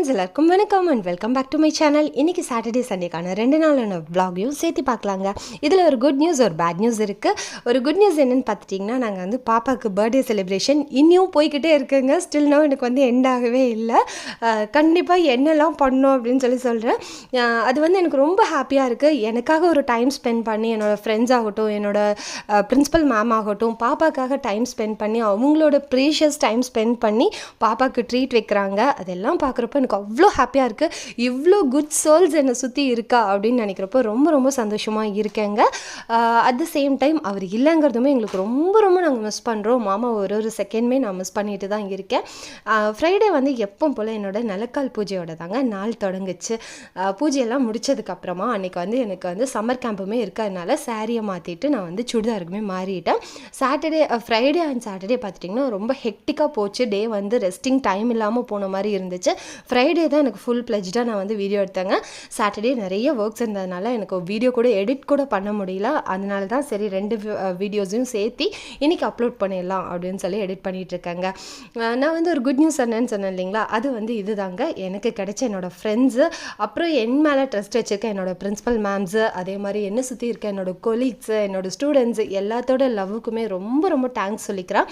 Friends எல்லாருக்கும் வணக்கம் and welcome back to my channel இன்றைக்கி சாட்டர்டே சண்டேக்கான ரெண்டு நாளான விளாகையும் சேர்த்து பார்க்கலாங்க. இதில் ஒரு குட் நியூஸ் ஒரு பேட் நியூஸ் இருக்குது ஒரு குட் நியூஸ் என்னென்னு பார்த்துட்டிங்கன்னா நாங்கள் வந்து பாப்பாவுக்கு பர்த்டே செலிப்ரேஷன் இன்னும் போய்கிட்டே இருக்குங்க. ஸ்டில் நோ எனக்கு வந்து எண்ட் ஆகவே இல்லை. கண்டிப்பாக என்னெல்லாம் பண்ணோம் அப்படின்னு சொல்லி சொல்கிறேன் அது வந்து எனக்கு ரொம்ப ஹாப்பியாக இருக்குது எனக்காக ஒரு டைம் ஸ்பெண்ட் பண்ணி என்னோடய ஃப்ரெண்ட்ஸ் ஆகட்டும் என்னோடய பிரின்ஸிபல் மேம் ஆகட்டும் பாப்பாக்காக டைம் ஸ்பெண்ட் பண்ணி அவங்களோட ப்ரீஷியஸ் டைம் ஸ்பெண்ட் பண்ணி பாப்பாவுக்கு ட்ரீட் வைக்கிறாங்க. அதெல்லாம் பார்க்குறப்ப எனக்கு அவ்வளோ ஹாப்பியாக இருக்குது இவ்வளோ குட் சோல்ஸ் என்னை சுற்றி இருக்கா அப்படின்னு நினைக்கிறப்போ ரொம்ப ரொம்ப சந்தோஷமாக இருக்கேங்க. அட் த சேம் டைம் அவர் இல்லைங்கிறதுமே எங்களுக்கு ரொம்ப ரொம்ப நாங்கள் மிஸ் பண்ணுறோம் மாமா ஒரு ஒரு செகண்டுமே நான் மிஸ் பண்ணிட்டு தான் இருக்கேன். ஃப்ரைடே வந்து எப்போ போல் என்னோட நிலக்கால் பூஜையோட தாங்க நாள் தொடங்குச்சு. பூஜையெல்லாம் முடிச்சதுக்கப்புறமா அன்றைக்கி வந்து எனக்கு வந்து சம்மர் கேம்புமே இருக்கிறதுனால சாரியை மாற்றிட்டு நான் வந்து சுடிதாருக்குமே மாறிட்டேன். சாட்டர்டே ஃப்ரைடே அண்ட் சாட்டர்டே பார்த்துட்டிங்கன்னா ரொம்ப ஹெக்டிக்காக போச்சு. டே வந்து ரெஸ்டிங் டைம் இல்லாமல் போன மாதிரி இருந்துச்சு. ஃப்ரை ஃப்ரைடே தான் எனக்கு ஃபுல் பிளஜ்டாக நான் வந்து வீடியோ எடுத்தேங்க. சாட்டர்டே நிறைய ஒர்க்ஸ் இருந்ததுனால எனக்கு வீடியோ கூட எடிட் கூட பண்ண முடியல. அதனால தான் சரி ரெண்டு வீடியோஸையும் சேர்த்து இன்றைக்கி அப்லோட் பண்ணிடலாம் அப்படின்னு சொல்லி எடிட் பண்ணிகிட்ருக்கேங்க இருக்கேங்க. நான் வந்து ஒரு குட் நியூஸ் சொன்னேன்னு சொன்னேன் இல்லைங்களா? அது வந்து இதுதாங்க. எனக்கு கிடைச்ச என்னோடய ஃப்ரெண்ட்ஸு அப்புறம் என் மேலே ட்ரஸ்ட் வச்சுருக்க என்னோட பிரின்ஸிபல் மேம்ஸு அதே மாதிரி என்ன சுற்றி இருக்க என்னோட கொலீக்ஸு என்னோட ஸ்டூடெண்ட்ஸு எல்லாத்தோட லவ்வுக்குமே ரொம்ப ரொம்ப தேங்க்ஸ் சொல்லிக்கிறேன்.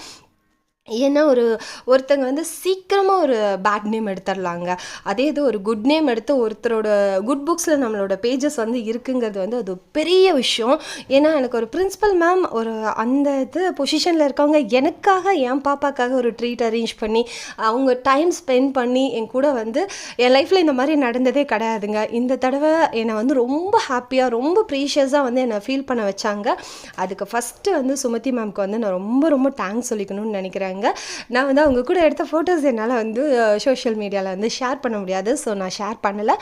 ஏன்னா ஒரு ஒருத்தங்க வந்து சீக்கிரமாக ஒரு பேட் நேம் எடுத்துடலாங்க அதே இது ஒரு குட் நேம் எடுத்து ஒருத்தரோட குட் புக்ஸில் நம்மளோட பேஜஸ் வந்து இருக்குங்கிறது வந்து அது பெரிய விஷயம். ஏன்னா எனக்கு ஒரு பிரின்ஸிபல் மேம் ஒரு அந்த இது பொசிஷனில் இருக்கவங்க எனக்காக என் பாப்பாக்காக ஒரு ட்ரீட் அரேஞ்ச் பண்ணி அவங்க டைம் ஸ்பெண்ட் பண்ணி என் கூட வந்து என் லைஃப்பில் இந்த மாதிரி நடந்ததே கிடையாதுங்க. இந்த தடவை என்னை வந்து ரொம்ப ஹாப்பியாக ரொம்ப ப்ரீஷியஸாக வந்து என்னை ஃபீல் பண்ண வச்சாங்க. அதுக்கு ஃபஸ்ட்டு வந்து சுமதி மேம்க்கு வந்து நான் ரொம்ப ரொம்ப தேங்க்ஸ் சொல்லிக்கணும்னு நினைக்கிறேங்க. நான் வந்து அவங்க கூட எடுத்த ஃபோட்டோஸ் என்னால் வந்து சோஷியல் மீடியாவில் வந்து ஷேர் பண்ண முடியாது. ஸோ நான் ஷேர் பண்ணலை.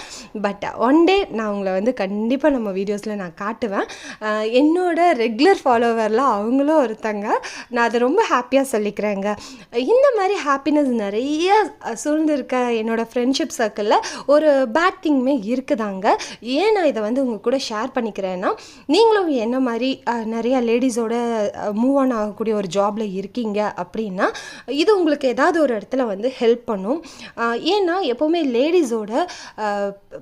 பட் ஒன் டே நான் உங்களை வந்து கண்டிப்பாக நம்ம வீடியோஸில் நான் காட்டுவேன். என்னோட ரெகுலர் ஃபாலோவரில் அவங்களும் ஒருத்தங்க. நான் அதை ரொம்ப ஹாப்பியாக சொல்லிக்கிறேங்க. இந்த மாதிரி ஹாப்பினஸ் நிறைய சூழ்ந்திருக்க என்னோடய ஃப்ரெண்ட்ஷிப் சர்க்கிளில் ஒரு பேட் திங்குமே இருக்குதாங்க. ஏன் நான் இதை வந்து உங்கள் கூட ஷேர் பண்ணிக்கிறேன்னா நீங்களும் என்ன மாதிரி நிறையா லேடிஸோட மூவ் ஆன் ஆகக்கூடிய ஒரு ஜாபில் இருக்கீங்க அப்படின்னா இது உங்களுக்கு ஏதாவது ஒரு இடத்துல வந்து ஹெல்ப் பண்ணும். ஏன்னா எப்போவுமே லேடிஸோட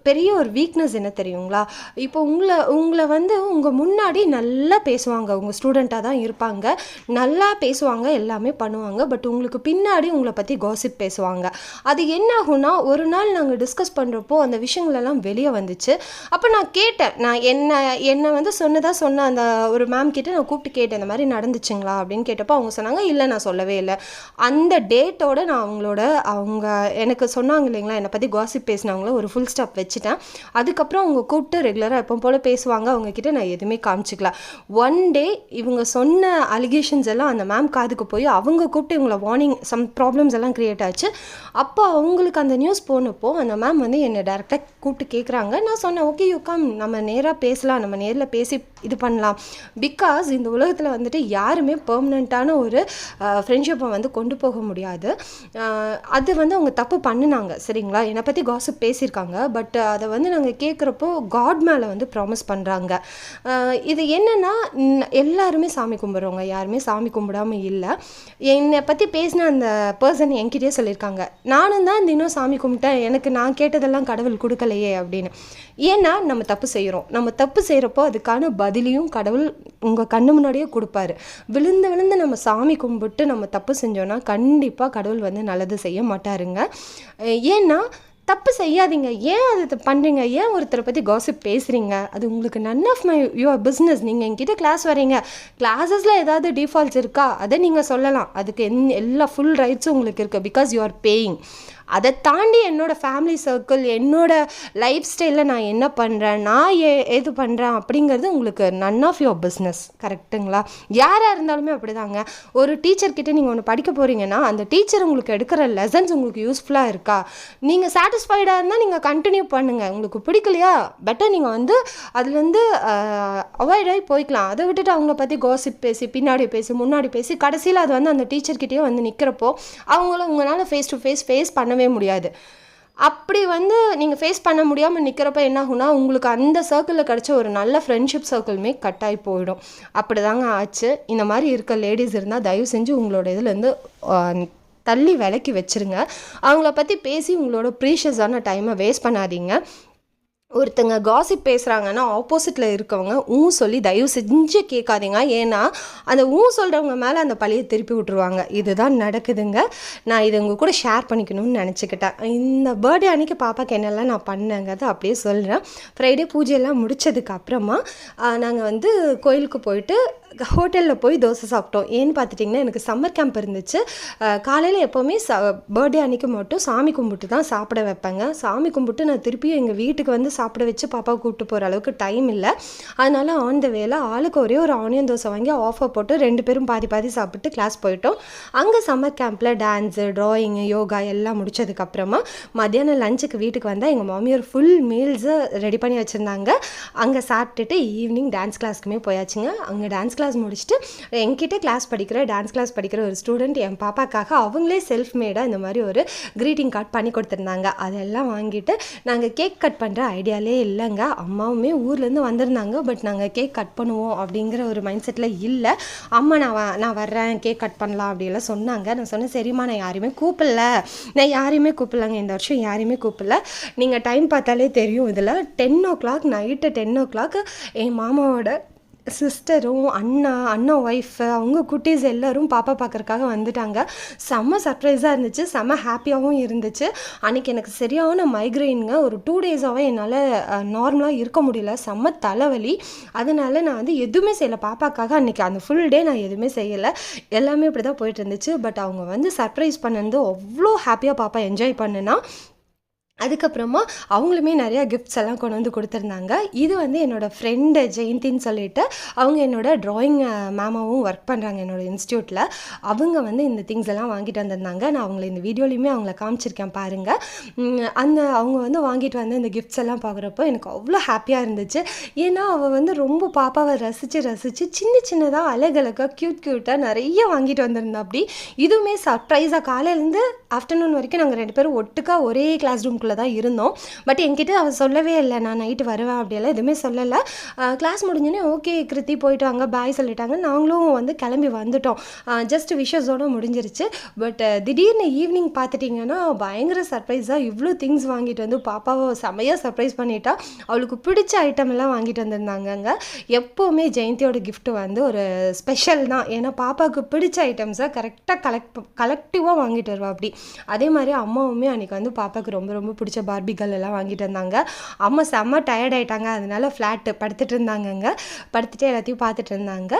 பெரிய ஒரு வீக்னஸ் என்ன தெரியுங்களா? இப்போ உங்களை உங்களை வந்து உங்கள் முன்னாடி நல்லா பேசுவாங்க. உங்கள் ஸ்டூடெண்ட்டாக தான் இருப்பாங்க. நல்லா பேசுவாங்க எல்லாமே பண்ணுவாங்க. பட் உங்களுக்கு பின்னாடி உங்களை பற்றி காசிப் பேசுவாங்க. அது என்ன ஆகும்னா ஒரு நாள் நாங்கள் டிஸ்கஸ் பண்ணுறப்போ அந்த விஷயங்களெல்லாம் வெளியே வந்துச்சு. அப்போ நான் கேட்டேன். நான் என்ன என்னை வந்து சொன்னதாக சொன்ன அந்த ஒரு மேம் கிட்ட நான் கூப்பிட்டு கேட்டேன். இந்த மாதிரி நடந்துச்சுங்களா? அப்படின்னு கேட்டப்போ அவங்க சொன்னாங்க இல்லை நான் சொல்லவே இல்லை. அந்த டேட்டோட நான் அவங்களோட அவங்க எனக்கு சொன்னாங்க இல்லைங்களா என்னை பற்றி காசிப் பேசினவங்கள ஒரு ஃபுல் ஸ்டாப் வச்சுட்டேன். அதுக்கப்புறம் அவங்க கூப்பிட்டு ரெகுலராக எப்போ போல் பேசுவாங்க. அவங்க கிட்ட நான் எதுவுமே காமிச்சிக்கல. ஒன் டே இவங்க சொன்ன அலிகேஷன்ஸ் எல்லாம் அந்த மேம் காதுக்கு போய் அவங்க கூப்பிட்டு இவங்களை வார்னிங் சம் ப்ராப்ளம்ஸ் எல்லாம் க்ரியேட் ஆச்சு. அப்போ அவங்களுக்கு அந்த நியூஸ் போனப்போ அந்த மேம் வந்து என்னை டேரெக்டாக கூப்பிட்டு கேட்குறாங்க நான் சொன்னேன் ஓகே யூ கம் நம்ம நேராக பேசலாம். நம்ம நேரில் பேசி இது பண்ணலாம். பிகாஸ் இந்த உலகத்தில் வந்துட்டு யாருமே பெர்மனண்ட்டான ஒரு ஃப்ரெண்ட்ஷிப்பை வந்து கொண்டு போக முடியாது. அது வந்து அவங்க தப்பு பண்ணினாங்க சரிங்களா? என்னை பற்றி காசிப் பேசியிருக்காங்க பட் அதை வந்து நாங்கள் கேட்குறப்போ காட் மேலே வந்து ப்ராமிஸ் பண்ணுறாங்க இது என்னென்னா எல்லாருமே சாமி கும்பிட்றவங்க யாருமே சாமி கும்பிடாமல் இல்லை. என்னை பற்றி பேசின அந்த பர்சன் என்கிட்டயே சொல்லியிருக்காங்க. நானும் தான் தினம் சாமி கும்பிட்டேன் எனக்கு நான் கேட்டதெல்லாம் கடவுள் கொடுக்கலையே அப்படின்னு. ஏன்னா நம்ம தப்பு செய்கிறோம் நம்ம தப்பு செய்கிறப்போ அதுக்கான பதிலையும் கடவுள் உங்கள் கண்ணு முன்னாடியே கொடுப்பாரு. விழுந்து விழுந்து நம்ம சாமி கும்பிட்டு நம்ம தப்பு தப்பு செஞ்சோன்னா கண்டிப்பாக கடவுள் வந்து நல்லது செய்ய மாட்டாருங்க. ஏன்னா தப்பு செய்யாதீங்க. ஏன் அது பண்ணுறீங்க ஏன் ஒருத்தரை பற்றி காசிப் பேசுகிறீங்க அது உங்களுக்கு none of my your business நீங்கள் என்கிட்ட கிளாஸ் வரீங்க. கிளாஸஸில் ஏதாவது டிஃபால்ட்ஸ் இருக்கா? அதை நீங்கள் சொல்லலாம். அதுக்கு என் எல்லா ஃபுல் ரைட்ஸும் உங்களுக்கு இருக்குது பிகாஸ் யூ ஆர் பேயிங் அதை தாண்டி என்னோடய ஃபேமிலி சர்க்கிள் என்னோட லைஃப் ஸ்டைலில் நான் என்ன பண்ணுறேன் நான் ஏ எது பண்ணுறேன் அப்படிங்கிறது உங்களுக்கு நன் ஆஃப் யுவர் பிஸ்னஸ் கரெக்ட்டுங்களா யாராக இருந்தாலுமே அப்படிதாங்க. ஒரு டீச்சர்கிட்ட நீங்கள் ஒன்று படிக்க போகிறீங்கன்னா அந்த டீச்சர் உங்களுக்கு எடுக்கிற லெசன்ஸ் உங்களுக்கு யூஸ்ஃபுல்லாக இருக்கா? நீங்கள் சாட்டிஸ்ஃபைடாக இருந்தால் நீங்கள் கண்டினியூ பண்ணுங்கள் உங்களுக்கு பிடிக்கலையா? பெட்டர் நீங்கள் வந்து அதுலேருந்து அவாய்ட் ஆகி போய்க்கலாம். அதை விட்டுட்டு அவங்கள பற்றி கோசிப் பேசி பின்னாடி பேசி முன்னாடி பேசி கடைசியில் அது வந்து அந்த டீச்சர்கிட்டேயே வந்து நிற்கிறப்போ அவங்கள உங்களால் ஃபேஸ் டு ஃபேஸ் ஃபேஸ் பண்ண பண்ணவே முடியாது. அப்படி வந்து நீங்கள் ஃபேஸ் பண்ண முடியாமல் நிற்கிறப்ப என்ன ஆகும்னா உங்களுக்கு அந்த சர்க்கிளில் கிடச்ச ஒரு நல்ல ஃப்ரெண்ட்ஷிப் சர்க்கிளுமே கட் ஆகி போயிடும். அப்படி தாங்க ஆச்சு. இந்த மாதிரி இருக்க லேடிஸ் இருந்தால் தயவு செஞ்சு உங்களோட இதுலேருந்து தள்ளி விலக்கி வச்சுருங்க. அவங்கள பற்றி பேசி உங்களோட ப்ரீஷியஸான டைமை வேஸ்ட் பண்ணாதீங்க. ஒருத்தங்க காசிப் பேசுகிறாங்கன்னா ஆப்போசிட்டில் இருக்கவங்க ஊ சொல்லி தயவு செஞ்சு கேட்காதீங்க. ஏன்னா அந்த ஊ சொல்கிறவங்க மேலே அந்த பழியை திருப்பி விட்ருவாங்க இதுதான் நடக்குதுங்க. நான் இது உங்கள் கூட ஷேர் பண்ணிக்கணும்னு நினச்சிக்கிட்டேன். இந்த பர்த்டே அன்றைக்கி பாப்பாக்கு என்னெல்லாம் நான் பண்ணேங்கிறத அப்படியே சொல்கிறேன் ஃப்ரைடே பூஜையெல்லாம் முடிச்சதுக்கு அப்புறமா நாங்கள் வந்து கோயிலுக்கு போயிட்டு ஹோட்டலில் போய் தோசை சாப்பிட்டோம். ஏன்னு பார்த்துட்டிங்கன்னா எனக்கு சம்மர் கேம்ப் இருந்துச்சு. காலையில் எப்போவுமே ச பர்த்டே அன்றைக்கி மட்டும் சாமி கும்பிட்டு தான் சாப்பிட வைப்பேங்க. சாமி கும்பிட்டு நான் திருப்பியும் எங்கள் வீட்டுக்கு வந்து சாப்பிட வச்சு பாப்பாவை கூப்பிட்டு போகிற அளவுக்கு டைம் இல்லை. அதனால் ஆன் த வேலை ஆளுக்கு ஒரே ஒரு ஆனியன் தோசை வாங்கி ஆஃபர் போட்டு ரெண்டு பேரும் பாதி பாதி சாப்பிட்டு கிளாஸ் போயிட்டோம். அங்கே சம்மர் கேம்பில் டான்ஸு ட்ராயிங்கு யோகா எல்லாம் முடிச்சதுக்கப்புறமா மத்தியானம் லஞ்சுக்கு வீட்டுக்கு வந்தால் எங்கள் மாமியார் ஃபுல் மீல்ஸை ரெடி பண்ணி வச்சுருந்தாங்க. அங்கே சாப்பிட்டுட்டு ஈவினிங் டான்ஸ் கிளாஸ்க்குமே போயாச்சுங்க. அங்கே டான்ஸ் கிளாஸ் முடிச்சுட்டு என்கிட்ட கிளாஸ் படிக்கிற டான்ஸ் கிளாஸ் படிக்கிற ஒரு ஸ்டூடெண்ட் என் பாப்பாக்காக அவங்களே செல்ஃப் மேடாக இந்த மாதிரி ஒரு க்ரீட்டிங் கார்டு பண்ணி கொடுத்துருந்தாங்க. அதெல்லாம் வாங்கிட்டு நாங்கள் கேக் கட் பண்ணுற ஐடியாலே இல்லைங்க. அம்மாவுமே ஊர்லேருந்து வந்திருந்தாங்க பட் நாங்கள் கேக் கட் பண்ணுவோம் அப்படிங்கிற ஒரு மைண்ட் செட்டில் இல்லை. அம்மா நான் வ- நான் வர்றேன் கேக் கட் பண்ணலாம் அப்படியெல்லாம் சொன்னாங்க. நான் சொன்னேன் சரிம்மா நான் யாரையுமே கூப்பிடல. நான் யாரையுமே கூப்பிடலங்க. இந்த வருஷம் யாரையுமே கூப்பிடல. நீங்கள் டைம் பார்த்தாலே தெரியும் இதில். Ten o'clock night ten o'clock என் மாமாவோட சிஸ்டரும் அண்ணா அண்ணா ஒய்ஃபு அவங்க குட்டீஸ் எல்லோரும் பாப்பா பார்க்கறக்காக வந்துட்டாங்க. செம்ம சர்ப்ரைஸாக இருந்துச்சு செம்ம ஹாப்பியாகவும் இருந்துச்சு. அன்றைக்கி எனக்கு சரியான மைக்ரைனுங்க ஒரு டூ டேஸாகவே என்னால் நார்மலாக இருக்க முடியல. செம்ம தலைவலி. அதனால நான் வந்து எதுவுமே செய்யலை. பாப்பாக்காக அன்றைக்கி அந்த ஃபுல் டே நான் எதுவுமே செய்யலை. எல்லாமே இப்படி தான் போயிட்டு இருந்துச்சு. பட் அவங்க வந்து சர்ப்ரைஸ் பண்ணது. அவ்வளோ ஹாப்பியாக பாப்பா என்ஜாய் பண்ணுனா. அதுக்கப்புறமா அவங்களுமே நிறையா கிஃப்ட்ஸ் எல்லாம் கொண்டு வந்து கொடுத்துருந்தாங்க. இது வந்து என்னோடய ஃப்ரெண்டு ஜெயந்தின்னு சொல்லிட்டு அவங்க என்னோட ட்ராயிங் மேமாவும் ஒர்க் பண்ணுறாங்க என்னோட இன்ஸ்டியூட்டில் அவங்க வந்து இந்த திங்ஸ் எல்லாம் வாங்கிட்டு வந்திருந்தாங்க. நான் அவங்கள இந்த வீடியோலையுமே அவங்கள காமிச்சிருக்கேன் பாருங்கள் அந்த அவங்க வந்து வாங்கிட்டு வந்து இந்த கிஃப்ட்ஸ் எல்லாம் பார்க்குறப்போ எனக்கு அவ்வளோ ஹாப்பியாக இருந்துச்சு. ஏன்னா அவள் வந்து ரொம்ப பாப்பாவை ரசித்து ரசித்து சின்ன சின்னதாக அழகழகாக க்யூட் க்யூட்டாக நிறைய வாங்கிட்டு வந்திருந்தா அப்படி. இதுவுமே சர்ப்ரைஸாக காலையிலேருந்து ஆஃப்டர்நூன் வரைக்கும் நாங்கள் ரெண்டு பேரும் ஒட்டுக்கா ஒரே கிளாஸ் ரூம்குள்ளே தான் இருந்தோம். பட் என்கிட்ட அவள் சொல்லவே இல்லை. நான் நைட்டு வருவேன் அப்படியெல்லாம் எதுவுமே சொல்லலை. கிளாஸ் முடிஞ்சோடனே ஓகே கிருத்தி போயிட்டு வாங்க பாய் சொல்லிட்டாங்க. நாங்களும் வந்து கிளம்பி வந்துட்டோம். ஜஸ்ட் விஷஸோடு முடிஞ்சிருச்சு. பட் திடீர்னு ஈவினிங் பார்த்துட்டிங்கன்னா பயங்கர சர்ப்ரைஸாக இவ்வளோ திங்ஸ் வாங்கிட்டு வந்து பாப்பாவை செமையாக சர்ப்ரைஸ் பண்ணிட்டா. அவளுக்கு பிடிச்ச ஐட்டம் எல்லாம் வாங்கிட்டு வந்திருந்தாங்கங்க எப்போவுமே ஜெயந்தியோட கிஃப்ட் வந்து ஒரு ஸ்பெஷல் தான். ஏன்னா பாப்பாவுக்கு பிடிச்ச ஐட்டம்ஸை கரெக்டாக கலெக்ட் கலெக்டிவாக வாங்கிட்டு வருவா அப்படி. அதே மாதிரி அம்மாவுமே அன்றைக்கி வந்து பாப்பாவுக்கு ரொம்ப ரொம்ப பிடிச்ச பார்பிகள் எல்லாம் வாங்கிட்டு வந்தாங்க. அம்மா செம்ம டயர்ட் ஆயிட்டாங்க. அதனால ஃப்ளாட்டு படுத்துட்டு இருந்தாங்கங்க. படுத்துட்டு எல்லாத்தையும் பார்த்துட்டு இருந்தாங்க.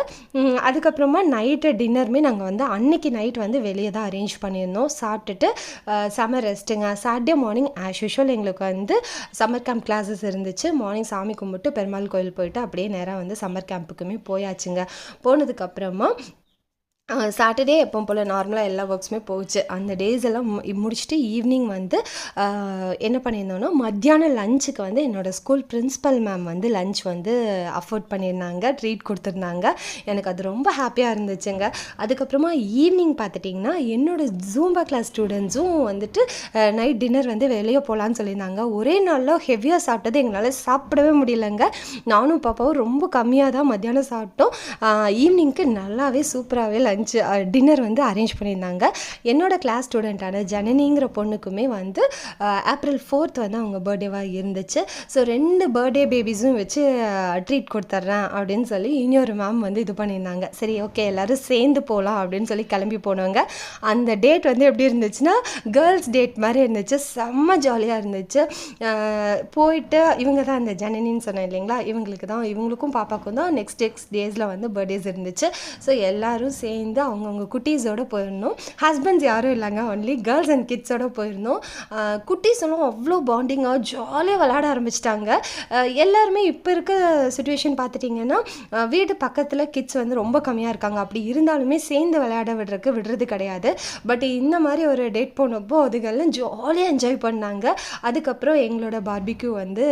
அதுக்கப்புறமா நைட்டு டின்னருமே நாங்கள் வந்து அன்னைக்கு நைட் வந்து வெளியே தான் அரேஞ்ச் பண்ணியிருந்தோம். சாப்பிட்டுட்டு அஹ், செம ரெஸ்ட்டுங்க சாட்டர்டே மார்னிங் ஆஸ் யூஷுவல் எங்களுக்கு வந்து சம்மர் கேம்ப் கிளாஸஸ் இருந்துச்சு. மார்னிங் சாமி கும்பிட்டு பெருமாள் கோயில் போயிட்டு அப்படியே நேராக வந்து சம்மர் கேம்புக்குமே போயாச்சுங்க. போனதுக்கப்புறமா சாட்டர்டே எப்போ போல் நார்மலாக எல்லா ஒர்க்ஸுமே போச்சு. அந்த டேஸ் எல்லாம் மு- முடிச்சுட்டு ஈவினிங் வந்து என்ன பண்ணியிருந்தோன்னா மத்தியானம் லஞ்சுக்கு வந்து என்னோடய ஸ்கூல் பிரின்ஸிபல் மேம் வந்து லஞ்ச் வந்து அஃபோர்ட் பண்ணியிருந்தாங்க ட்ரீட் கொடுத்துருந்தாங்க. எனக்கு அது ரொம்ப ஹாப்பியாக இருந்துச்சுங்க. அதுக்கப்புறமா ஈவினிங் பார்த்துட்டிங்கன்னா என்னோடய ஜூம்பா கிளாஸ் ஸ்டூடெண்ட்ஸும் வந்துட்டு நைட் டின்னர் வந்து வெளியே போகலான்னு சொல்லியிருந்தாங்க. ஒரே நாளில் ஹெவியாக சாப்பிட்டது எங்களால் சாப்பிடவே முடியலங்க. நானும் பாப்பாவும் ரொம்ப கம்மியாக தான் மத்தியானம் சாப்பிட்டோம். ஈவினிங்க்கு நல்லாவே சூப்பராகவே லஞ்ச் டின்னர் வந்து அரேஞ்ச் பண்ணியிருந்தாங்க. என்னோடய கிளாஸ் ஸ்டூடெண்ட்டான ஜனனிங்கிற பொண்ணுக்குமே வந்து ஏப்ரல் ஃபோர்த் வந்து அவங்க பர்த்டேவாக இருந்துச்சு. ஸோ ரெண்டு பர்த்டே பேபிஸும் வச்சு ட்ரீட் கொடுத்துட்றேன் அப்படின்னு சொல்லி இன்னொரு மேம் வந்து இது பண்ணியிருந்தாங்க. சரி ஓகே எல்லோரும் சேர்ந்து போகலாம் அப்படின்னு சொல்லி கிளம்பி போனவங்க. அந்த டேட் வந்து எப்படி இருந்துச்சுன்னா கேர்ள்ஸ் டேட் மாதிரி இருந்துச்சு. செம்ம ஜாலியாக இருந்துச்சு. போயிட்டு இவங்க தான் அந்த ஜனனின்னு சொன்னேன் இல்லைங்களா? இவங்களுக்கு தான் இவங்களுக்கும் பாப்பாக்கும் தான் நெக்ஸ்ட் நெக்ஸ்ட் டேஸில் வந்து பர்த்டேஸ் இருந்துச்சு. ஸோ எல்லோரும் சேர்ந்து அவங்கவுங்க குட்டீஸோட போயிருந்தோம். ஹஸ்பண்ட்ஸ் யாரும் இல்லைங்க ஒன்லி கேர்ள்ஸ் அண்ட் கிட்ஸோட போயிருந்தோம். ஆஹ் குட்டீஸ் எல்லாம் அவ்வளோ பாண்டிங்காக ஜாலியாக விளையாட ஆரம்பிச்சிட்டாங்க. எல்லாருமே இப்போ இருக்க சுச்சுவேஷன் பார்த்துட்டிங்கன்னா வீட்டு பக்கத்தில் கிட்ஸ் வந்து ரொம்ப கம்மியாக இருக்காங்க. அப்படி இருந்தாலுமே சேர்ந்து விளையாட விடுறதுக்கு விடுறது கிடையாது. பட் இந்த மாதிரி ஒரு டேட் போனப்போ அதுகெல்லாம் ஜாலியாக என்ஜாய் பண்ணாங்க. அதுக்கப்புறம் எங்களோட பார்பிக்யூ வந்து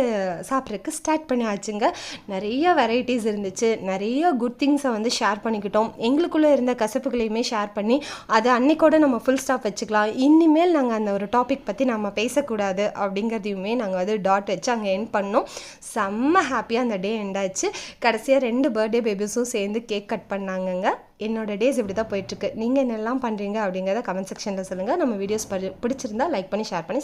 சாப்பிட்றதுக்கு ஸ்டார்ட் பண்ணி ஆச்சுங்க நிறைய வெரைட்டிஸ் இருந்துச்சு. நிறைய குட் திங்ஸை வந்து ஷேர் பண்ணிக்கிட்டோம். எங்களுக்குள்ளே இருந்த கசப்புகளையுமே ஷேர் பண்ணி அதை அன்னைக்கோட நம்ம ஃபுல் ஸ்டாப் வச்சுக்கலாம். இனிமேல் நாங்கள் அந்த ஒரு டாபிக் பற்றி நம்ம பேசக்கூடாது அப்படிங்கிறதையுமே நாங்கள் வந்து டாட் வச்சு அங்கே என் பண்ணோம். செம்ம ஹாப்பியாக அந்த டே எண்ட் ஆச்சு. கடைசியாக ரெண்டு பர்த்டே பேபிஸும் சேர்ந்து கேக் கட் பண்ணாங்கங்க. என்னோட டேஸ் இப்படி தான் போயிட்டுருக்கு. நீங்கள் என்னெல்லாம் பண்ணுறீங்க அப்படிங்கிறத கமெண்ட் செக்ஷனில் சொல்லுங்கள் நம்ம வீடியோஸ் பிடிச்சிருந்தா லைக் பண்ணி ஷேர் பண்ணி